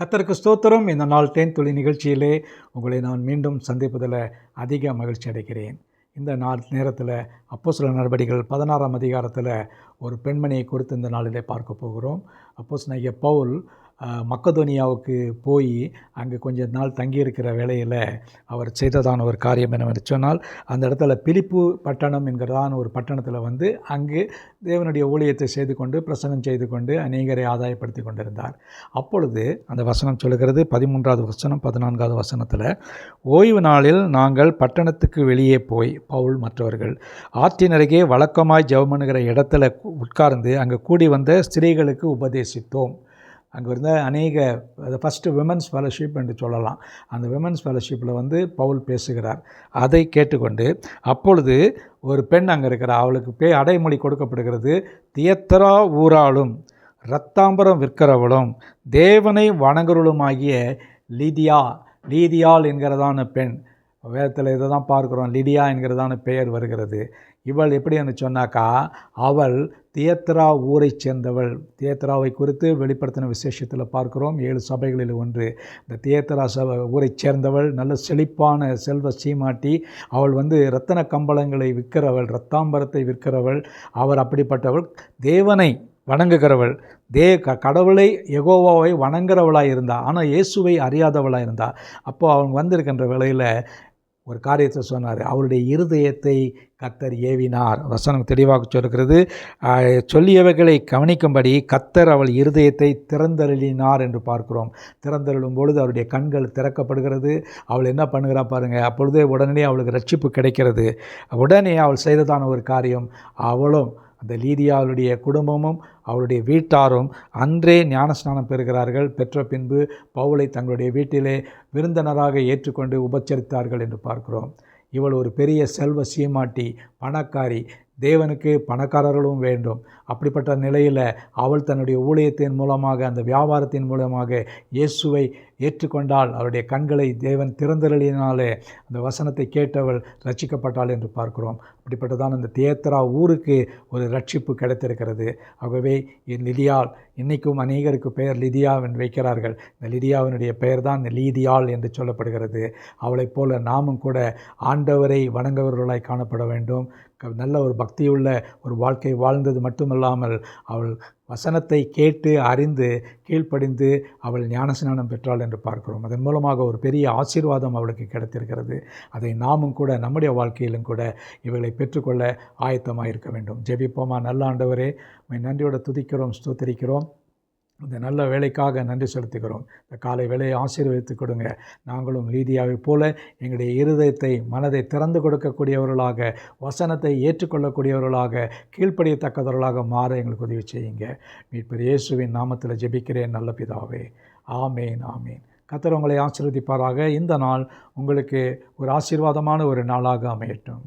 கத்தருக்கு ஸ்தோத்திரம். இந்த நாள் தேன் துளி நிகழ்ச்சியிலே உங்களை நான் மீண்டும் சந்திப்பதில் அதிக மகிழ்ச்சி அடைகிறேன். இந்த நாள் நேரத்தில் அப்போ சில நடவடிக்கைகள் பதினாறாம் அதிகாரத்தில் ஒரு பெண்மணியை கொடுத்து இந்த நாளிலே பார்க்க போகிறோம். அப்போ சில பவுல் மக்கதோனியாவுக்கு போய் அங்கே கொஞ்ச நாள் தங்கியிருக்கிற வேளையில் அவர் செய்ததான ஒரு காரியம் என்னவென்று சொன்னால் அந்த இடத்துல பிலிப்பு பட்டணம் என்கிறதான ஒரு பட்டணத்தில் வந்து அங்கு தேவனுடைய ஊழியத்தை செய்து கொண்டு பிரசங்கம் செய்து கொண்டு அநேகரை ஆதாயப்படுத்தி கொண்டிருந்தார். அப்பொழுது அந்த வசனம் சொல்கிறது பதிமூன்றாவது வசனம் பதினான்காவது வசனத்தில் ஓய்வு நாளில் நாங்கள் பட்டணத்துக்கு வெளியே போய் பவுல் மற்றவர்கள் ஆற்றின் அருகே வழக்கமாய் ஜெபம் இடத்துல உட்கார்ந்து அங்கே கூடி வந்த ஸ்திரீகளுக்கு உபதேசித்தோம். அங்கே இருந்த அநேக ஃபஸ்ட்டு விமன்ஸ் ஃபெலோஷிப் என்று சொல்லலாம். அந்த விமன்ஸ் ஃபெலோஷிப்பில் வந்து பவுல் பேசுகிறார். அதை கேட்டுக்கொண்டு அப்பொழுது ஒரு பெண் அங்கே இருக்கிறார் அவளுக்கு பே அடைமொழி கொடுக்கப்படுகிறது. தியத்தரா ஊராளும் இரத்தாம்பரம் விற்கிறவளும் தேவனை வணங்குறவளுமாகிய லீதியா லீதியாள் என்கிறதான பெண். வேதத்தில் இதை தான் பார்க்குறோம். லிடியா என்கிறதான பெயர் வருகிறது. இவள் எப்படின்னு சொன்னாக்கா அவள் தியத்ரா ஊரை சேர்ந்தவள். தியத்ராவை குறித்து வெளிப்படுத்தின விசேஷத்தில் பார்க்கிறோம். ஏழு சபைகளில் ஒன்று. இந்த தியத்ரா சபை ஊரை சேர்ந்தவள் நல்ல செழிப்பான செல்வ சீமாட்டி அவள் வந்து ரத்தன கம்பளங்களை விற்கிறவள் ரத்தாம்பரத்தை விற்கிறவள் அவர் அப்படிப்பட்டவள் தேவனை வணங்குகிறவள். தே க கடவுளை எகோவாவை வணங்குறவளாக இருந்தா ஆனால் இயேசுவை அறியாதவளாக இருந்தா. அப்போது அவங்க வந்திருக்கின்ற வேளையில் ஒரு காரியத்தை சொன்னார். அவருடைய இருதயத்தை கத்தர் ஏவினார். வசனம் தெளிவாக சொல்கிறது சொல்லியவைகளை கவனிக்கும்படி கத்தர் அவள் இருதயத்தை திறந்தருளினார் என்று பார்க்கிறோம். திறந்தருளும் பொழுது அவருடைய கண்கள் திறக்கப்படுகிறது. அவள் என்ன பண்ணுகிறா பாருங்க. அப்பொழுதே உடனே அவளுக்கு ரட்சிப்பு கிடைக்கிறது. உடனே அவள் செய்ததான ஒரு காரியம். அவளும் அந்த லீதியாவுடைய குடும்பமும் அவளுடைய வீட்டாரும் அன்றே ஞானஸ்நானம் பெறுகிறார்கள். பெற்ற பின்பு பவுலை தங்களுடைய வீட்டிலே விருந்தினராக ஏற்றுக்கொண்டு உபச்சரித்தார்கள் என்று பார்க்கிறோம். இவள் ஒரு பெரிய செல்வ சீமாட்டி பணக்காரி தேவனுக்கு பணக்காரர்களும் வேண்டும். அப்படிப்பட்ட நிலையில் அவள் தன்னுடைய ஊழியத்தின் மூலமாக அந்த வியாபாரத்தின் மூலமாக இயேசுவை ஏற்றுக்கொண்டால் அவருடைய கண்களை தேவன் திறந்தருளினாலே அந்த வசனத்தை கேட்டவள் ரட்சிக்கப்பட்டாள் என்று பார்க்கிறோம். அப்படிப்பட்டதான் அந்த தியேத்தரா ஊருக்கு ஒரு ரட்சிப்பு கிடைத்திருக்கிறது. ஆகவே லிதியால் இன்றைக்கும் அநேகருக்கு பெயர் லிதியா என்று வைக்கிறார்கள். இந்த லிதியாவினுடைய பெயர் தான் லீதியாள் என்று சொல்லப்படுகிறது. அவளைப் போல நாமும் கூட ஆண்டவரை வணங்கவர்களாய் காணப்பட வேண்டும். நல்ல ஒரு பக்தியுள்ள ஒரு வாழ்க்கை வாழ்ந்தது மட்டுமல்லாமல் அவள் வசனத்தை கேட்டு அறிந்து கீழ்ப்படிந்து அவள் ஞானஸ்நானம் பெற்றாள் என்று பார்க்கிறோம். அதன் மூலமாக ஒரு பெரிய ஆசீர்வாதம் அவளுக்கு கிடைத்திருக்கிறது. அதை நாமும் கூட நம்முடைய வாழ்க்கையிலும் கூட இவளை பெற்றுக்கொள்ள ஆயத்தமாக இருக்க வேண்டும். ஜெபிப்போமா நல்ல ஆண்டவரே. உம்மை நன்றியோட துதிக்கிறோம் ஸ்தோத்தரிக்கிறோம். இந்த நல்ல வேலைக்காக நன்றி செலுத்துகிறோம். இந்த காலை வேலையை ஆசீர்வதித்து கொடுங்க. நாங்களும் லீதியாவைப் போல எங்களுடைய இருதயத்தை மனதை திறந்து கொடுக்கக்கூடியவர்களாக வசனத்தை ஏற்றுக்கொள்ளக்கூடியவர்களாக கீழ்ப்படியத்தக்கவர்களாக மாற எங்களுக்கு உதவி செய்யுங்க. மீட்பர் இயேசுவின் நாமத்தில் ஜெபிக்கிறேன் நல்ல பிதாவே. ஆமேன் ஆமேன். கத்தர் உங்களை ஆசீர்வதிப்பாராக. இந்த நாள் உங்களுக்கு ஒரு ஆசீர்வாதமான ஒரு நாளாக அமையட்டும்.